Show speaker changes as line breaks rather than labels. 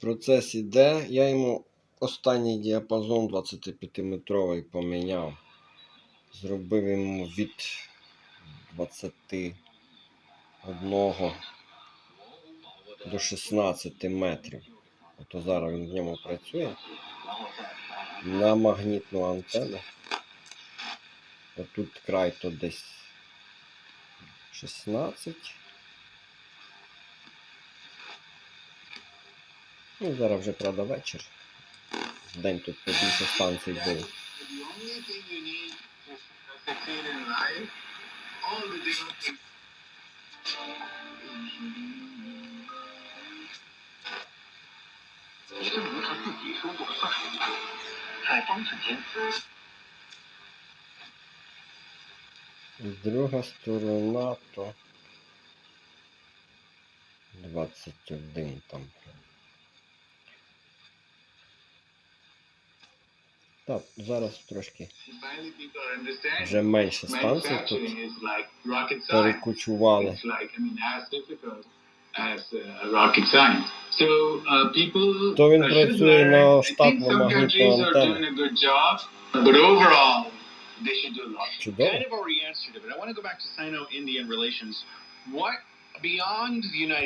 Процес іде. Я йому останній діапазон 25-метровий поміняв. Зробив йому від 21 до 16 метрів. Ото зараз він в ньому працює. На магнітну антенну. Отут край то десь 16. Ну, зараз вже правда вечір. День тут побільше станцій було. Друга сторона то 21 там. Так, зараз трошки
Finally, people are understanding.
вже менше станцій тут
is like rocket science.
перекочували.
Uh, uh,
То він
uh,
працює на
do a lot.
Чудово.
beyond the United